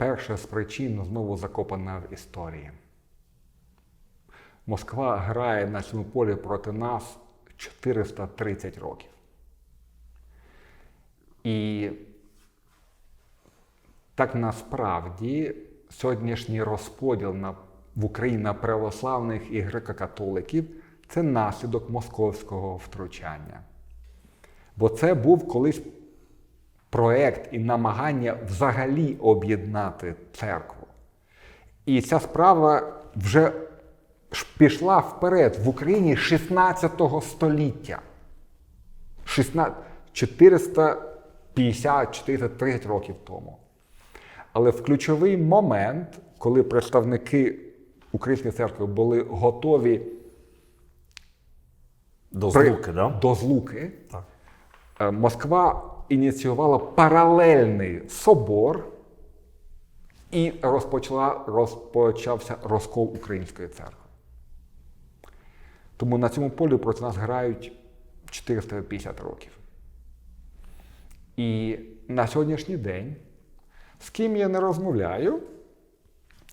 перша з причин знову закопана в історії. Москва грає на цьому полі проти нас 430 років. І так насправді сьогоднішній розподіл на, в Україні православних і греко-католиків це наслідок московського втручання. Бо це був колись проект і намагання взагалі об'єднати церкву. І ця справа вже пішла вперед в Україні 16 століття. 450-430 років тому. Але в ключовий момент, коли представники Української церкви були готові До при- злуки, да? до злуки, Так. е, Москва ініціювала паралельний собор і розпочала, розпочався розкол Української церкви. Тому на цьому полі проти нас грають 450 років. І на сьогоднішній день, з ким я не розмовляю,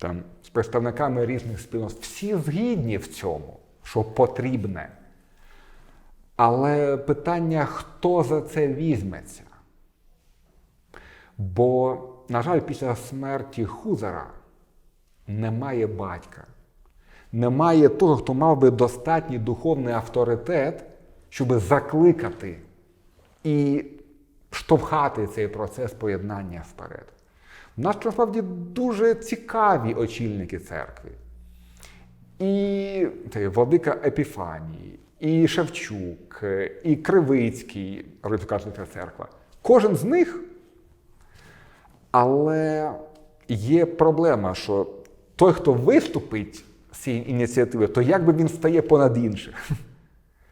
там, з представниками різних спільнот, всі згідні в цьому, що потрібне. Але питання, хто за це візьметься? Бо, на жаль, після смерті Хузара немає батька, немає того, хто мав би достатній духовний авторитет, щоб закликати і штовхати цей процес поєднання вперед. У нас насправді дуже цікаві очільники церкви. І це, Владика Епіфанії, і Шевчук, і Кривицький, Римсько-католицька церква. Кожен з них. Але є проблема, що той, хто виступить з цієї ініціативи, то якби він стає понад інших.